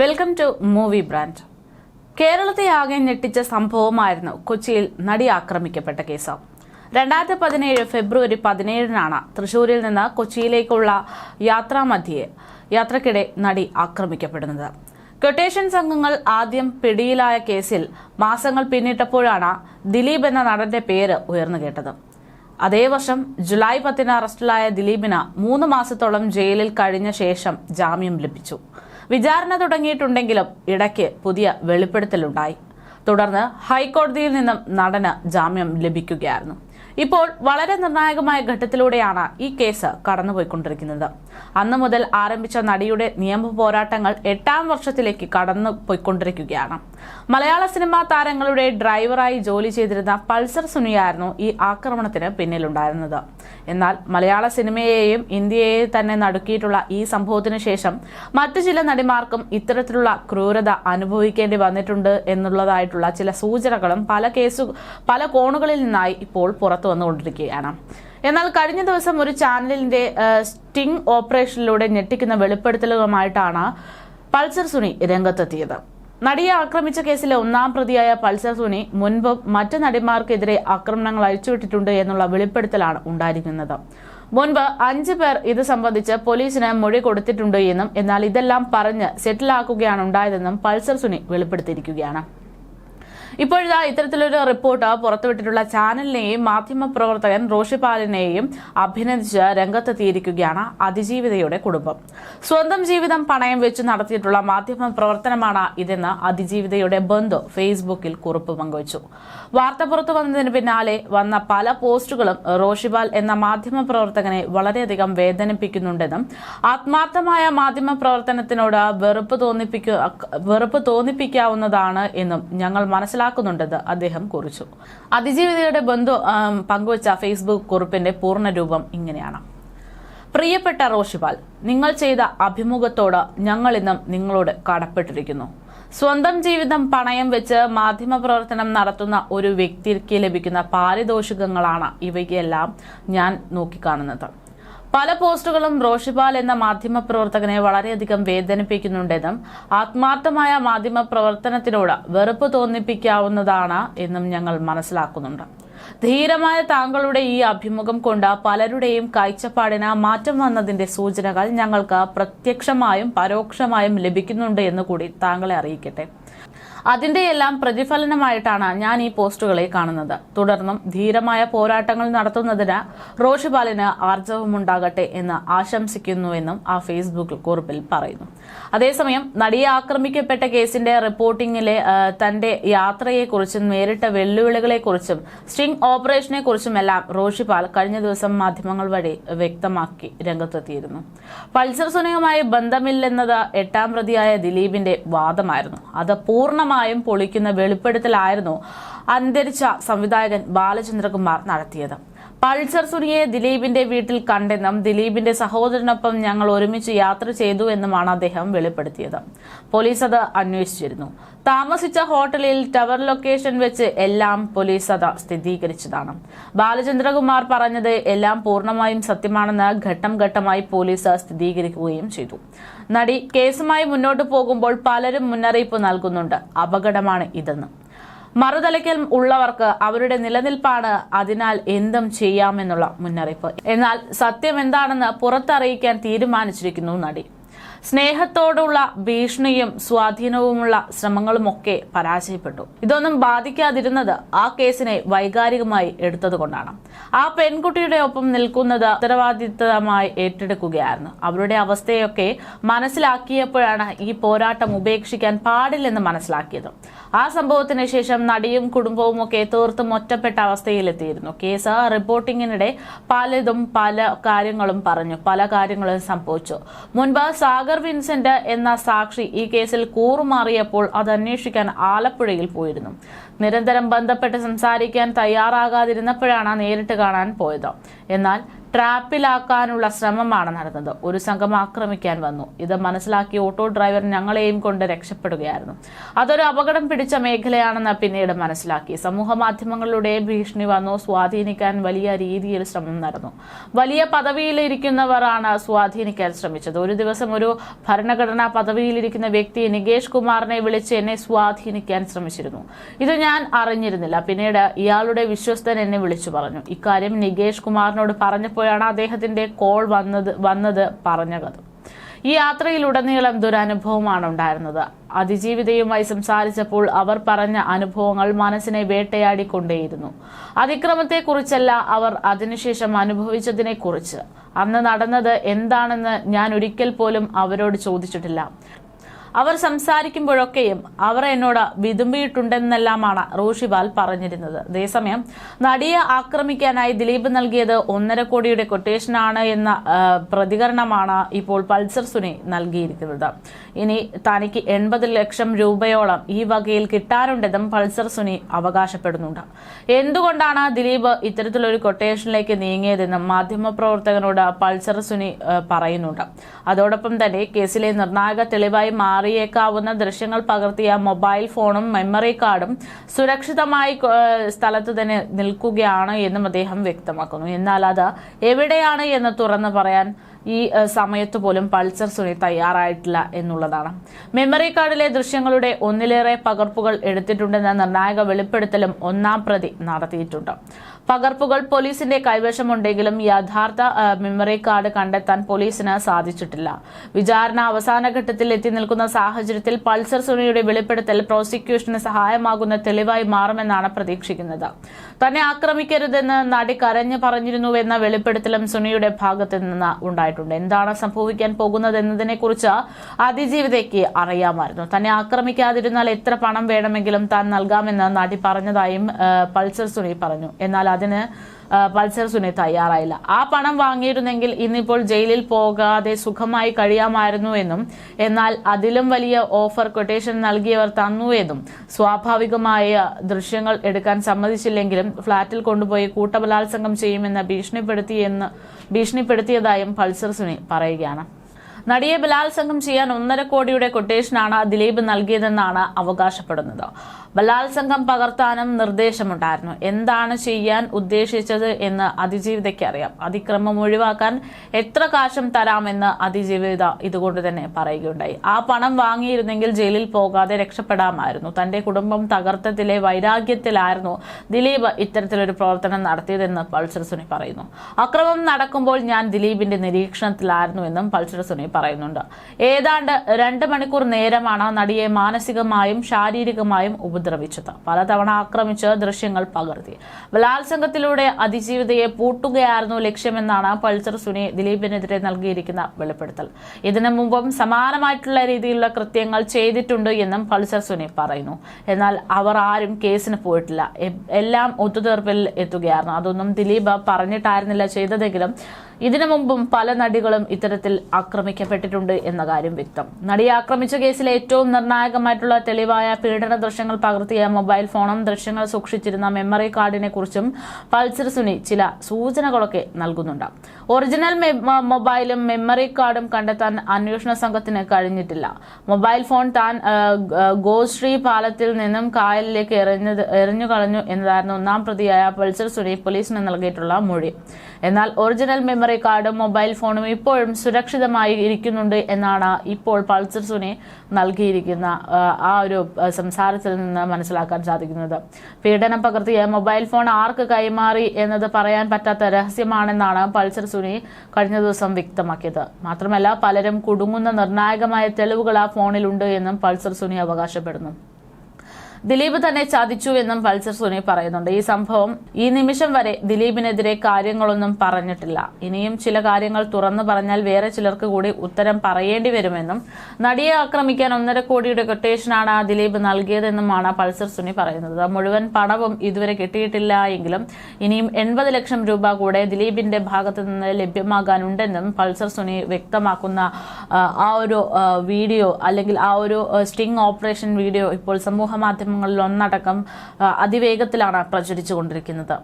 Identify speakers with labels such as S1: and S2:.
S1: Welcome to movie brand കേരളത്തെ ആകെ ഞെട്ടിച്ച സംഭവമായിരുന്നു കൊച്ചിയിൽ നടി ആക്രമിക്കപ്പെട്ട കേസ്. രണ്ടായിരത്തി പതിനേഴ് ഫെബ്രുവരി പതിനേഴിനാണ് തൃശൂരിൽ നിന്ന് കൊച്ചിയിലേക്കുള്ള യാത്രാമധ്യയെ യാത്രക്കിടെ നടി ആക്രമിക്കപ്പെടുന്നത്. ക്വട്ടേഷൻ സംഘങ്ങൾ ആദ്യം പിടിയിലായ കേസിൽ മാസങ്ങൾ പിന്നിട്ടപ്പോഴാണ് ദിലീപ് എന്ന നടന്റെ പേര് ഉയർന്നു കേട്ടത്. അതേ വർഷം ജൂലൈ പത്തിന് അറസ്റ്റിലായ ദിലീപിന് മൂന്ന് മാസത്തോളം ജയിലിൽ കഴിഞ്ഞ ശേഷം ജാമ്യം ലഭിച്ചു. വിചാരണ തുടങ്ങിയിട്ടുണ്ടെങ്കിലും ഇടയ്ക്ക് പുതിയ വെളിപ്പെടുത്തലുണ്ടായി. തുടർന്ന് ഹൈക്കോടതിയിൽ നിന്നും നടന് ജാമ്യം ലഭിക്കുകയായിരുന്നു. ഇപ്പോൾ വളരെ നിർണായകമായ ഘട്ടത്തിലൂടെയാണ് ഈ കേസ് കടന്നുപോയിക്കൊണ്ടിരിക്കുന്നത്. അന്നു മുതൽ ആരംഭിച്ച നടിയുടെ നിയമ പോരാട്ടങ്ങൾ എട്ടാം വർഷത്തിലേക്ക് കടന്നു പോയിക്കൊണ്ടിരിക്കുകയാണ് മലയാള സിനിമാ താരങ്ങളുടെ ഡ്രൈവറായി ജോലി ചെയ്തിരുന്ന പൾസർ സുനിയായിരുന്നു ഈ ആക്രമണത്തിന് പിന്നിലുണ്ടായിരുന്നത്. എന്നാൽ മലയാള സിനിമയെയും ഇന്ത്യയെയും തന്നെ നടുക്കിയിട്ടുള്ള ഈ സംഭവത്തിന് ശേഷം മറ്റു ചില നടിമാർക്കും ഇത്തരത്തിലുള്ള ക്രൂരത അനുഭവിക്കേണ്ടി വന്നിട്ടുണ്ട് എന്നുള്ളതായിട്ടുള്ള ചില സൂചനകളും പല കേസു പല കോണുകളിൽ നിന്നായി ഇപ്പോൾ പുറത്തു വന്നുകൊണ്ടിരിക്കുകയാണ്. എന്നാൽ കഴിഞ്ഞ ദിവസം ഒരു ചാനലിന്റെ സ്റ്റിംഗ് ഓപ്പറേഷനിലൂടെ ഞെട്ടിക്കുന്ന വെളിപ്പെടുത്തലുകളുമായിട്ടാണ് പൾസർ സുനി രംഗത്തെത്തിയത്. നടിയെ ആക്രമിച്ച കേസിലെ ഒന്നാം പ്രതിയായ പൾസർ സുനി മുൻപ് മറ്റ് നടിമാർക്കെതിരെ ആക്രമണങ്ങൾ അഴിച്ചുവിട്ടിട്ടുണ്ട് എന്നുള്ള വെളിപ്പെടുത്തലാണ് ഉണ്ടായിരിക്കുന്നത്. മുൻപ് അഞ്ചു പേർ ഇത് സംബന്ധിച്ച് പോലീസിന് മൊഴി കൊടുത്തിട്ടുണ്ട് എന്നും എന്നാൽ ഇതെല്ലാം പറഞ്ഞ് സെറ്റിലാക്കുകയാണ് ഉണ്ടായതെന്നും പൾസർ സുനി വെളിപ്പെടുത്തിയിരിക്കുകയാണ്. ഇപ്പോഴിതാ ഇത്തരത്തിലൊരു റിപ്പോർട്ട് പുറത്തുവിട്ടിട്ടുള്ള ചാനലിനെയും മാധ്യമ മാധ്യമപ്രവർത്തകൻ റോഷിപാലിനെയും അഭിനന്ദിച്ച് രംഗത്തെത്തിയിരിക്കുകയാണ് അതിജീവിതയുടെ കുടുംബം. സ്വന്തം ജീവിതം പണയം വെച്ച് നടത്തിയിട്ടുള്ള മാധ്യമ പ്രവർത്തനമാണ് ഇതെന്ന് അതിജീവിതയുടെ ബന്ധു ഫേസ്ബുക്കിൽ കുറിപ്പ് പങ്കുവച്ചു. വാർത്ത പുറത്തു വന്നതിന് പിന്നാലെ വന്ന പല പോസ്റ്റുകളും റോഷിപാൽ എന്ന മാധ്യമ പ്രവർത്തകനെ വളരെയധികം വേദനിപ്പിക്കുന്നുണ്ടെന്നും ആത്മാർത്ഥമായ മാധ്യമ പ്രവർത്തനത്തിനോട് വെറുപ്പ് തോന്നിപ്പിക്കു വെറുപ്പ് തോന്നിപ്പിക്കാവുന്നതാണ് എന്നും ഞങ്ങൾ മനസ്സിലാക്കുന്നുണ്ടെന്ന് അദ്ദേഹം കുറിച്ചു. അതിജീവിതയുടെ ബന്ധു പങ്കുവച്ച ഫേസ്ബുക്ക് കുറിപ്പിന്റെ പൂർണരൂപം ഇങ്ങനെയാണ്. പ്രിയപ്പെട്ട റോഷിപാൽ നിങ്ങൾ ചെയ്ത അഭിമുഖത്തോട് ഞങ്ങൾ ഇന്നും നിങ്ങളോട് കടപ്പെട്ടിരിക്കുന്നു. സ്വന്തം ജീവിതം പണയം വെച്ച് മാധ്യമപ്രവർത്തനം നടത്തുന്ന ഒരു വ്യക്തിക്ക് ലഭിക്കുന്ന പാരിതോഷികങ്ങളാണ് ഇവയ്ക്കെല്ലാം ഞാൻ നോക്കിക്കാണുന്നത്. പല പോസ്റ്റുകളും റോഷിപാൽ എന്ന മാധ്യമപ്രവർത്തകനെ വളരെയധികം വേദനിപ്പിക്കുന്നുണ്ടെന്നും ആത്മാർത്ഥമായ മാധ്യമ പ്രവർത്തനത്തിനോട് വെറുപ്പ് തോന്നിപ്പിക്കാവുന്നതാണ് എന്നും ഞങ്ങൾ മനസ്സിലാക്കുന്നുണ്ട്. ധീരമായ താങ്കളുടെ ഈ അഭിമുഖം കൊണ്ട് പലരുടെയും കാഴ്ചപ്പാടിന് മാറ്റം വന്നതിന്റെ സൂചനകൾ ഞങ്ങൾക്ക് പ്രത്യക്ഷമായും പരോക്ഷമായും ലഭിക്കുന്നുണ്ട് എന്ന് കൂടി താങ്കളെ അറിയിക്കട്ടെ. അതിന്റെ എല്ലാം പ്രതിഫലനമായിട്ടാണ് ഞാൻ ഈ പോസ്റ്റുകളെ കാണുന്നത്. തുടർന്നും ധീരമായ പോരാട്ടങ്ങൾ നടത്തുന്നതിന് റോഷിപാലിന് ആർജവമുണ്ടാകട്ടെ എന്ന് ആശംസിക്കുന്നുവെന്നും ആ ഫേസ്ബുക്ക് കുറിപ്പിൽ പറയുന്നു. അതേസമയം നടിയെ ആക്രമിക്കപ്പെട്ട കേസിന്റെ റിപ്പോർട്ടിംഗിലെ തന്റെ യാത്രയെക്കുറിച്ചും നേരിട്ട വെല്ലുവിളികളെക്കുറിച്ചും സ്റ്റിംഗ് ഓപ്പറേഷനെ കുറിച്ചുമെല്ലാം റോഷിപാൽ കഴിഞ്ഞ ദിവസം മാധ്യമങ്ങൾ വഴി വ്യക്തമാക്കി രംഗത്തെത്തിയിരുന്നു. പൾസർ സുനയുമായി ബന്ധമില്ലെന്നത് എട്ടാം പ്രതിയായ ദിലീപിന്റെ വാദമായിരുന്നു. അത് പൂർണമായും പൊളിക്കുന്ന വെളിപ്പെടുത്തലായിരുന്നു അന്തരിച്ച സംവിധായകൻ ബാലചന്ദ്രകുമാർ നടത്തിയത് പൾസർ സുനിയെ ദിലീപിന്റെ വീട്ടിൽ കണ്ടെന്നും ദിലീപിന്റെ സഹോദരനൊപ്പം ഞങ്ങൾ ഒരുമിച്ച് യാത്ര ചെയ്തു എന്നുമാണ് അദ്ദേഹം വെളിപ്പെടുത്തിയത്. പോലീസ് അത് അന്വേഷിച്ചിരുന്നു. താമസിച്ച ഹോട്ടലിൽ ടവർ ലൊക്കേഷൻ വെച്ച് എല്ലാം പോലീസ് അത് സ്ഥിരീകരിച്ചതാണ്. ബാലചന്ദ്രകുമാർ പറഞ്ഞത് എല്ലാം പൂർണമായും സത്യമാണെന്ന് ഘട്ടം ഘട്ടമായി പോലീസ് സ്ഥിരീകരിക്കുകയും ചെയ്തു. നടി കേസുമായി മുന്നോട്ട് പോകുമ്പോൾ പലരും മുന്നറിയിപ്പ് നൽകുന്നുണ്ട്. അപകടമാണ് ഇതെന്ന്. മറുതലയ്ക്കൽ ഉള്ളവർക്ക് അവരുടെ നിലനിൽപ്പാണ് അതിനാൽ എന്തും ചെയ്യാമെന്നുള്ള മുന്നറിയിപ്പ്. എന്നാൽ സത്യം എന്താണെന്ന് പുറത്തറിയിക്കാൻ തീരുമാനിച്ചിരിക്കുന്നു നടി. സ്നേഹത്തോടുള്ള ഭീഷണിയും സ്വാധീനവുമുള്ള ശ്രമങ്ങളുമൊക്കെ പരാജയപ്പെട്ടു. ഇതൊന്നും ബാധിക്കാതിരുന്നത് ആ കേസിനെ വൈകാരികമായി എടുത്തതുകൊണ്ടാണ്. ആ പെൺകുട്ടിയുടെ ഒപ്പം നിൽക്കുന്നത് ഉത്തരവാദിത്തമായി ഏറ്റെടുക്കുകയായിരുന്നു. അവരുടെ അവസ്ഥയൊക്കെ മനസ്സിലാക്കിയപ്പോഴാണ് ഈ പോരാട്ടം ഉപേക്ഷിക്കാൻ പാടില്ലെന്ന് മനസ്സിലാക്കിയത്. ആ സംഭവത്തിന് ശേഷം നടിയും കുടുംബവും ഒക്കെ തീർത്തും ഒറ്റപ്പെട്ട അവസ്ഥയിലെത്തിയിരുന്നു. കേസ് റിപ്പോർട്ടിങ്ങിനിടെ പലതും പല കാര്യങ്ങളും പറഞ്ഞു. പല കാര്യങ്ങളും സംഭവിച്ചു. മുൻപ് സാഗർ വിൻസെന്റ് എന്ന സാക്ഷി ഈ കേസിൽ കൂറുമാറിയപ്പോൾ അത് അന്വേഷിക്കാൻ ആലപ്പുഴയിൽ പോയിരുന്നു. നിരന്തരം ബന്ധപ്പെട്ട് സംസാരിക്കാൻ തയ്യാറാകാതിരുന്നപ്പോഴാണ് നേരിട്ട് കാണാൻ പോയത്. എന്നാൽ ട്രാപ്പിലാക്കാനുള്ള ശ്രമമാണ് നടന്നത്. ഒരു സംഘം ആക്രമിക്കാൻ വന്നു. ഇത് മനസ്സിലാക്കി ഓട്ടോ ഡ്രൈവർ ഞങ്ങളെയും കൊണ്ട് രക്ഷപ്പെടുകയായിരുന്നു. അതൊരു അപകടം പിടിച്ച മേഖലയാണെന്ന് പിന്നീട് മനസ്സിലാക്കി. സമൂഹ മാധ്യമങ്ങളിലൂടെ ഭീഷണി വന്നു. സ്വാധീനിക്കാൻ വലിയ രീതിയിൽ ശ്രമം നടന്നു. വലിയ പദവിയിലിരിക്കുന്നവരാണ് സ്വാധീനിക്കാൻ ശ്രമിച്ചത്. ഒരു ദിവസം ഒരു ഭരണഘടനാ പദവിയിലിരിക്കുന്ന വ്യക്തി നികേഷ് കുമാറിനെ വിളിച്ച് എന്നെ സ്വാധീനിക്കാൻ ശ്രമിച്ചിരുന്നു. ഇത് ഞാൻ അറിഞ്ഞിരുന്നില്ല. പിന്നീട് ഇയാളുടെ വിശ്വസ്തൻ എന്നെ വിളിച്ചു പറഞ്ഞു. ഇക്കാര്യം നികേഷ് കുമാറിനോട് പറഞ്ഞപ്പോഴാണ് അദ്ദേഹത്തിന്റെ കോൾ വന്നത് വന്നത് പറഞ്ഞത് ഈ യാത്രയിലുടനീളം ദുരനുഭവമാണ് ഉണ്ടായിരുന്നത്. അതിജീവിതയുമായി സംസാരിച്ചപ്പോൾ അവർ പറഞ്ഞ അനുഭവങ്ങൾ മനസ്സിനെ വേട്ടയാടിക്കൊണ്ടേയിരുന്നു. അതിക്രമത്തെക്കുറിച്ചല്ല അവർ അതിനുശേഷം അനുഭവിച്ചതിനെക്കുറിച്ച്. അന്ന് നടന്നത് എന്താണെന്ന് ഞാൻ ഒരിക്കൽ പോലും അവരോട് ചോദിച്ചിട്ടില്ല. അവർ സംസാരിക്കുമ്പോഴൊക്കെയും അവർ എന്നോട് വിതുമ്പിയിട്ടുണ്ടെന്നെല്ലാമാണ് റോഷിപാൽ പറഞ്ഞിരുന്നത്. അതേസമയം നടിയെ ആക്രമിക്കാനായി ദിലീപ് നൽകിയത് ഒന്നര കോടിയുടെ കൊട്ടേഷനാണ് എന്ന പ്രതികരണമാണ് ഇപ്പോൾ പൾസർ സുനി നൽകിയിരിക്കുന്നത്. ഇനി തനിക്ക് എൺപത് ലക്ഷം രൂപയോളം ഈ വകയിൽ കിട്ടാനുണ്ടെന്നും പൾസർ സുനി അവകാശപ്പെടുന്നുണ്ട്. എന്തുകൊണ്ടാണ് ദിലീപ് ഇത്തരത്തിലൊരു കൊട്ടേഷനിലേക്ക് നീങ്ങിയതെന്നും മാധ്യമപ്രവർത്തകനോട് പൾസർ സുനി പറയുന്നുണ്ട്. അതോടൊപ്പം തന്നെ കേസിലെ നിർണായക തെളിവായി മാറിയേക്കാവുന്ന ദൃശ്യങ്ങൾ പകർത്തിയ മൊബൈൽ ഫോണും മെമ്മറി കാർഡും സുരക്ഷിതമായി സ്ഥലത്ത് തന്നെ നിൽക്കുകയാണ് എന്നും അദ്ദേഹം വ്യക്തമാക്കുന്നു. എന്നാൽ അത് എവിടെയാണ് എന്ന് തുറന്നു പറയാൻ ഈ സമയത്ത് പോലും പൾസർ സുനി തയ്യാറായിട്ടില്ല എന്നുള്ളതാണ്. മെമ്മറി കാർഡിലെ ദൃശ്യങ്ങളുടെ ഒന്നിലേറെ പകർപ്പുകൾ എടുത്തിട്ടുണ്ടെന്ന നിർണായക വെളിപ്പെടുത്തലും ഒന്നാം പ്രതി നടത്തിയിട്ടുണ്ട്. പകർപ്പുകൾ പോലീസിന്റെ കൈവശമുണ്ടെങ്കിലും യഥാർത്ഥ മെമ്മറി കാർഡ് കണ്ടെത്താൻ പോലീസിന് സാധിച്ചിട്ടില്ല. വിചാരണ അവസാന ഘട്ടത്തിൽ എത്തി നിൽക്കുന്ന സാഹചര്യത്തിൽ പൾസർ സുനിയുടെ വെളിപ്പെടുത്തൽ പ്രോസിക്യൂഷന് സഹായമാകുന്ന തെളിവായി മാറുമെന്നാണ് പ്രതീക്ഷിക്കുന്നത്. തന്നെ ആക്രമിക്കരുതെന്ന് നടി കരഞ്ഞു പറഞ്ഞിരുന്നുവെന്ന വെളിപ്പെടുത്തലും സുനിയുടെ ഭാഗത്തു നിന്ന് ഉണ്ടായിട്ടുണ്ട്. എന്താണ് സംഭവിക്കാൻ പോകുന്നത് എന്നതിനെക്കുറിച്ച് അതിജീവിതയ്ക്ക് അറിയാമായിരുന്നു. തന്നെ ആക്രമിക്കാതിരുന്നാൽ എത്ര പണം വേണമെങ്കിലും താൻ നൽകാമെന്ന് നടി പറഞ്ഞതായും പൾസർ സുനി പറഞ്ഞു. എന്നാൽ അതിന് പൾസർ സുനി തയ്യാറായില്ല. ആ പണം വാങ്ങിയിരുന്നെങ്കിൽ ഇന്നിപ്പോൾ ജയിലിൽ പോകാതെ സുഖമായി കഴിയാമായിരുന്നു എന്നും എന്നാൽ അതിലും വലിയ ഓഫർ കൊട്ടേഷൻ നൽകിയവർ തന്നു എന്നും സ്വാഭാവികമായ ദൃശ്യങ്ങൾ എടുക്കാൻ സമ്മതിച്ചില്ലെങ്കിലും ഫ്ളാറ്റിൽ കൊണ്ടുപോയി കൂട്ടബലാത്സംഗം ചെയ്യുമെന്ന് ഭീഷണിപ്പെടുത്തിയെന്ന് ഭീഷണിപ്പെടുത്തിയതായും പൾസർ സുനി പറയുകയാണ്. നടിയെ ബലാത്സംഗം ചെയ്യാൻ ഒന്നര കോടിയുടെ കൊട്ടേഷനാണ് ദിലീപ് നൽകിയതെന്നാണ് അവകാശപ്പെടുന്നത്. ബലാത്സംഗം പകർത്താനും നിർദ്ദേശമുണ്ടായിരുന്നു. എന്താണ് ചെയ്യാൻ ഉദ്ദേശിച്ചത് എന്ന് അതിജീവിതയ്ക്ക് അറിയാം. അതിക്രമം ഒഴിവാക്കാൻ എത്ര കാശം തരാമെന്ന് അതിജീവിത ഇതുകൊണ്ട് തന്നെ പറയുകയുണ്ടായി. ആ പണം വാങ്ങിയിരുന്നെങ്കിൽ ജയിലിൽ പോകാതെ രക്ഷപ്പെടാമായിരുന്നു. തന്റെ കുടുംബം തകർത്തത്തിലെ വൈരാഗ്യത്തിലായിരുന്നു ദിലീപ് ഇത്തരത്തിലൊരു പ്രവർത്തനം നടത്തിയതെന്ന് പൾസർ സുനി പറയുന്നു. അക്രമം നടക്കുമ്പോൾ ഞാൻ ദിലീപിന്റെ നിരീക്ഷണത്തിലായിരുന്നു എന്നും പൾസർ സുനി പറയുന്നുണ്ട്. ഏതാണ്ട് രണ്ട് മണിക്കൂർ നേരമാണ് നടിയെ മാനസികമായും ശാരീരികമായും ഉപദ്രവിച്ചത്. പലതവണ ആക്രമിച്ച് ദൃശ്യങ്ങൾ പകർത്തി. ബലാത്സംഗത്തിലൂടെ അതിജീവിതയെ പൂട്ടുകയായിരുന്നു ലക്ഷ്യമെന്നാണ് പൾസർ സുനി ദിലീപിനെതിരെ നൽകിയിരിക്കുന്ന വെളിപ്പെടുത്തൽ. ഇതിനു മുമ്പും സമാനമായിട്ടുള്ള രീതിയിലുള്ള കൃത്യങ്ങൾ ചെയ്തിട്ടുണ്ട് എന്നും പൾസർ സുനി പറയുന്നു. എന്നാൽ അവർ ആരും കേസിന് പോയിട്ടില്ല. എല്ലാം ഒത്തുതീർപ്പിൽ എത്തുകയായിരുന്നു. അതൊന്നും ദിലീപ് പറഞ്ഞിട്ടായിരുന്നില്ല ചെയ്തതെങ്കിലും ഇതിനു മുമ്പും പല നടികളും ഇത്തരത്തിൽ ആക്രമിക്കപ്പെട്ടിട്ടുണ്ട് എന്ന കാര്യം വ്യക്തം. നടിയെ ആക്രമിച്ച കേസിലെ ഏറ്റവും നിർണായകമായിട്ടുള്ള തെളിവായ പീഡന ദൃശ്യങ്ങൾ പകർത്തിയ മൊബൈൽ ഫോണും ദൃശ്യങ്ങൾ സൂക്ഷിച്ചിരുന്ന മെമ്മറി കാർഡിനെ കുറിച്ചും പൾസർ സുനി ചില സൂചനകളൊക്കെ നൽകുന്നുണ്ട്. ഒറിജിനൽ മൊബൈലും മെമ്മറി കാർഡും കണ്ടെത്താൻ അന്വേഷണ സംഘത്തിന് കഴിഞ്ഞിട്ടില്ല. മൊബൈൽ ഫോൺ താൻ ഗോശ്രീ പാലത്തിൽ നിന്നും കായലിലേക്ക് എറിഞ്ഞത് എറിഞ്ഞു കളഞ്ഞു എന്നതായിരുന്നു ഒന്നാം പ്രതിയായ പൾസർ സുനി പോലീസിന് നൽകിയിട്ടുള്ള മൊഴി. എന്നാൽ ഒറിജിനൽ മെമ്മറി കാർഡും മൊബൈൽ ഫോണും ഇപ്പോഴും സുരക്ഷിതമായി ഇരിക്കുന്നുണ്ട് എന്നാണ് ഇപ്പോൾ പൾസർ സുനി നൽകിയിരിക്കുന്ന ആ ഒരു സംസാരത്തിൽ നിന്ന് മനസ്സിലാക്കാൻ സാധിക്കുന്നത്. പീഡനം പകർത്തിയ മൊബൈൽ ഫോൺ ആർക്ക് കൈമാറി എന്നത് പറയാൻ പറ്റാത്ത രഹസ്യമാണെന്നാണ് പൾസർ സുനി കഴിഞ്ഞ ദിവസം വ്യക്തമാക്കിയത്. മാത്രമല്ല പലരും കുടുങ്ങുന്ന നിർണായകമായ തെളിവുകൾ ആ ഫോണിലുണ്ട് എന്നും പൾസർ സുനി അവകാശപ്പെടുന്നു. ദിലീപ് തന്നെ ചതിച്ചു എന്നും പൾസർ സുനി പറയുന്നുണ്ട്. ഈ സംഭവം ഈ നിമിഷം വരെ ദിലീപിനെതിരെ കാര്യങ്ങളൊന്നും പറഞ്ഞിട്ടില്ല. ഇനിയും ചില കാര്യങ്ങൾ തുറന്നു പറഞ്ഞാൽ വേറെ ചിലർക്ക് കൂടി ഉത്തരം പറയേണ്ടി വരുമെന്നും നടിയെ ആക്രമിക്കാൻ ഒന്നര കോടിയുടെ കൊട്ടേഷനാണ് ദിലീപ് നൽകിയതെന്നുമാണ് പൾസർ സുനി പറയുന്നത്. മുഴുവൻ പണവും ഇതുവരെ കിട്ടിയിട്ടില്ല എങ്കിലും ഇനിയും എൺപത് ലക്ഷം രൂപ കൂടെ ദിലീപിന്റെ ഭാഗത്തു നിന്ന് ലഭ്യമാകാനുണ്ടെന്നും പൾസർ സുനി വ്യക്തമാക്കുന്ന ആ, ഒരു വീഡിയോ അല്ലെങ്കിൽ ആ ഒരു സ്റ്റിംഗ് ഓപ്പറേഷൻ വീഡിയോ ഇപ്പോൾ സമൂഹ മാധ്യമങ്ങളിൽ ഒന്നടക്കം അതിവേഗത്തിലാണ് പ്രചരിച്ചുകൊണ്ടിരിക്കുന്നത്.